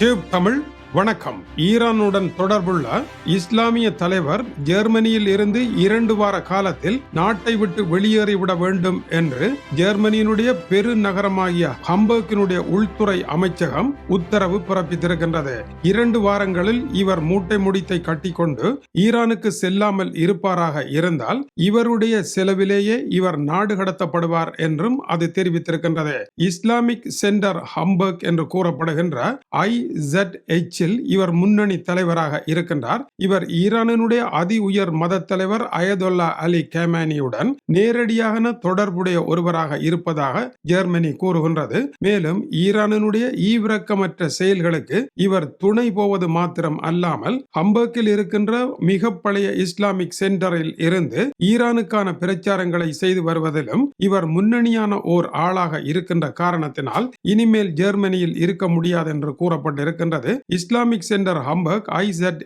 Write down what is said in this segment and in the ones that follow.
Tube Tamil வணக்கம். ஈரானுடன் தொடர்புள்ள இஸ்லாமிய தலைவர் ஜெர்மனியில் இருந்து இரண்டு வார காலத்தில் நாட்டை விட்டு வெளியேறிவிட வேண்டும் என்று ஜெர்மனியினுடைய பெருநகரமாகிய ஹம்பர்கினுடைய உள்துறை அமைச்சகம் உத்தரவு பிறப்பித்திருக்கின்றது. இரண்டு வாரங்களில் இவர் மூட்டை முடித்தை கட்டிக்கொண்டு ஈரானுக்கு செல்லாமல் இருப்பாராக இருந்தால் இவருடைய செலவிலேயே இவர் நாடு கடத்தப்படுவார் என்றும் அது தெரிவித்திருக்கின்றது. இஸ்லாமிக் சென்டர் ஹம்பர்க் என்று கூறப்படுகின்ற ஐ ஜெட் எச் எச்சில் இவர் முன்னணி தலைவராக இருக்கின்றார். இவர் ஈரானினுடைய அதி உயர் மத தலைவர் அயதொல்லா அலி கேமானியுடன் நேரடியான தொடர்புடைய ஒருவராக இருப்பதாக ஜெர்மனி கூறுகின்றது. மேலும் ஈரானினுடைய ஈவிரக்கமற்ற செயல்களுக்கு இவர் துணை போவது மாத்திரம் அல்லாமல் ஹம்பர்க்கில் இருக்கின்ற மிக பழைய இஸ்லாமிக் சென்டரில் இருந்து ஈரானுக்கான பிரச்சாரங்களை செய்து வருவதிலும் இவர் முன்னணியான ஓர் ஆளாக இருக்கின்ற காரணத்தினால் இனிமேல் ஜெர்மனியில் இருக்க முடியாது என்று கூறப்பட்டிருக்கின்றது இஸ்லாமிக் சென்டர் ஹம்பர்க் ஐசெட்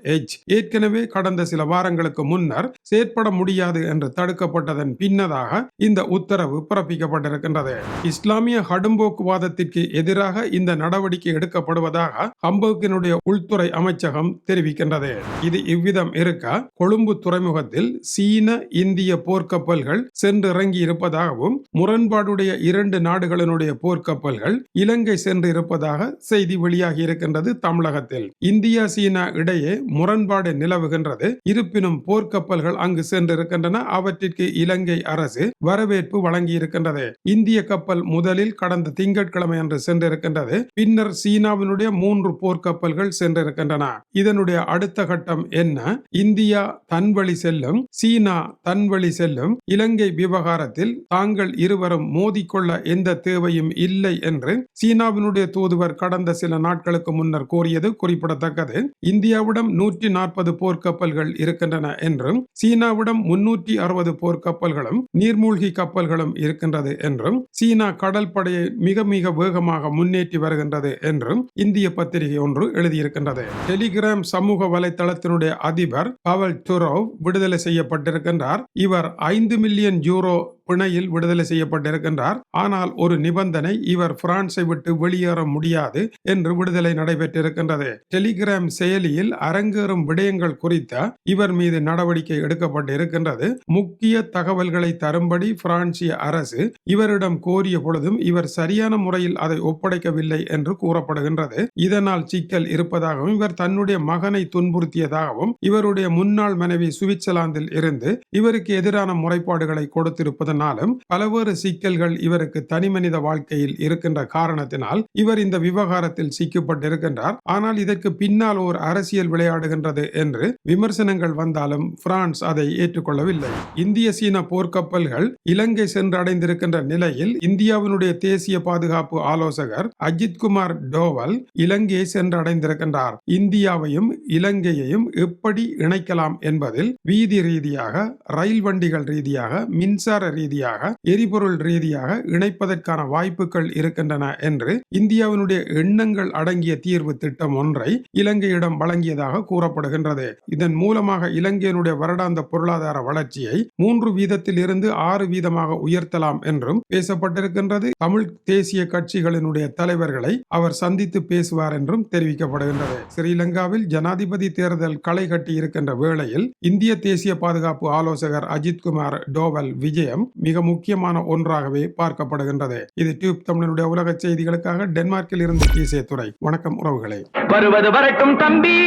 ஏற்கனவே கடந்த சில வாரங்களுக்கு முன்னர் செயற்பட முடியாது என்று தடுக்கப்பட்டதன் பின்னதாக இந்த உத்தரவு பிறப்பிக்கப்பட்டிருக்கின்றது. இஸ்லாமிய கடும்போக்குவாதத்திற்கு எதிராக இந்த நடவடிக்கை எடுக்கப்படுவதாக ஹம்பர்க்கினுடைய உள்துறை அமைச்சகம் தெரிவிக்கின்றது. இது இவ்விதம் இருக்க கொழும்பு துறைமுகத்தில் சீன இந்திய போர்க்கப்பல்கள் சென்றிறங்கி இருப்பதாகவும் முரண்பாடுடைய இரண்டு நாடுகளினுடைய போர்க்கப்பல்கள் இலங்கை சென்று இருப்பதாக செய்தி வெளியாகி இருக்கின்றது தமிழகத்தில். இந்தியா சீனா இடையே முரண்பாடு நிலவுகின்றது. இருப்பினும் போர்க்கப்பல்கள் அங்கு சென்றிருக்கின்றன. அவற்றிற்கு இலங்கை அரசு வரவேற்பு வழங்கியிருக்கின்றது. இந்திய கப்பல் முதலில் கடந்த திங்கட்கிழமை அன்று சென்றிருக்கின்றது. பின்னர் சீனாவினுடைய மூன்று போர்க்கப்பல்கள் சென்றிருக்கின்றன. இதனுடைய அடுத்த கட்டம் என்ன? இந்தியா தன் வழி செல்லும் சீனா தன் வழி செல்லும் இலங்கை விவகாரத்தில் தாங்கள் இருவரும் மோதிக்கொள்ள எந்த தேவையும் இல்லை என்று சீனாவினுடைய தூதுவர் கடந்த சில நாட்களுக்கு முன்னர் கோரியது குறிப்பிடத்தக்கது. இந்தியாவிடம் நூற்றி நாற்பது போர்க்கப்பல்கள் இருக்கின்றன என்றும் சீனாவிடம் முன்னூற்றி அறுபது போர்க்கப்பல்களும் நீர்மூழ்கி கப்பல்களும் இருக்கின்றது என்றும் சீனா கடல் படையை மிக மிக வேகமாக முன்னேற்றி வருகின்றது என்றும் இந்திய பத்திரிகை ஒன்று எழுதியிருக்கின்றது. டெலிகிராம் சமூக வலைதளத்தினுடைய அதிபர் பவல் துரோவ் விடுதலை செய்யப்பட்டிருக்கின்றார். இவர் ஐந்து மில்லியன் யூரோ பிணையில் விடுதலை செய்யப்பட்டிருக்கின்றார். ஆனால் ஒரு நிபந்தனை இவர் பிரான்சை விட்டு வெளியேற முடியாது என்று விடுதலை நடைபெற்றிருக்கின்றது. டெலிகிராம் செயலியில் அரங்கேறும் விடயங்கள் குறித்த இவர் மீது நடவடிக்கை எடுக்கப்பட்டு இருக்கின்றது முக்கிய தகவல்களை தரும்படி பிரான்சிய அரசு இவரிடம் கோரிய பொழுதும் இவர் சரியான முறையில் அதை ஒப்படைக்கவில்லை என்று கூறப்படுகின்றது. இதனால் சிக்கல் இருப்பதாகவும் இவர் தன்னுடைய மகனை துன்புறுத்தியதாகவும் இவருடைய முன்னாள் மனைவி சுவிட்சர்லாந்தில் இருந்து இவருக்கு எதிரான முறைப்பாடுகளை கொடுத்திருப்பதனாலும் பலவேறு சிக்கல்கள் இவருக்கு தனிமனித வாழ்க்கையில் இருக்கின்ற காரணத்தினால் இவர் இந்த விவகாரத்தில் சிக்கப்பட்டிருக்கின்றார். ஆனால் இதற்கு பின்னால் ஒரு அரசியல் விளையாடுகின்றது என்று விமர்சனங்கள் வந்தாலும் பிரான்ஸ் அதை ஏற்றுக்கொள்ளவில்லை. இந்திய சீன போர்க்கப்பல்கள் இலங்கை சென்றடைந்திருக்கின்ற நிலையில் இந்தியாவினுடைய தேசிய பாதுகாப்பு ஆலோசகர் அஜித் குமார் டோவல் இலங்கையை சென்றடைந்திருக்கின்றார். இந்தியாவையும் இலங்கையையும் எப்படி இணைக்கலாம் என்பதில் வீதி ரீதியாக ரயில் வண்டிகள் ரீதியாக மின்சார ரீதியாக எரிபொருள் ரீதியாக இணைப்பதற்கான வாய்ப்புகள் இருக்கின்றன என்று இந்தியாவினுடைய எண்ணங்கள் அடங்கிய தீர்வு திட்டம் ஒன்றை இலங்கையிடம் வழங்கியதாக கூறப்படுகின்றது. இதன் மூலமாக இலங்கையினுடைய வருடாந்த பொருளாதார வளர்ச்சியை மூன்று வீதத்தில் இருந்து ஆறு வீதமாக உயர்த்தலாம் என்றும் பேசப்பட்டிருக்கின்றது. தமிழ் தேசிய கட்சிகளினுடைய தலைவர்களை அவர் சந்தித்து பேசுவார் என்றும் தெரிவிக்கப்படுகின்றது. ஸ்ரீலங்காவில் ஜனாதிபதி தேர்தல் களை கட்டி இருக்கின்ற வேளையில் இந்திய தேசிய பாதுகாப்பு ஆலோசகர் அஜித்குமார் டோவல் விஜயம் மிக முக்கியமான ஒன்றாகவே பார்க்கப்படுகின்றது. இது டியூப் தமிழனுடைய உலக செய்திகளுக்காக டென்மார்க்கில் இருந்து கீசே துறை வணக்கம் உறவுகளை. வருவது வரட்டும் தம்பி.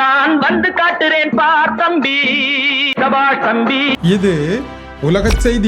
நான் வந்து காட்டுறேன் பார் தம்பி. சபாஷ் தம்பி. இது உலக செய்தி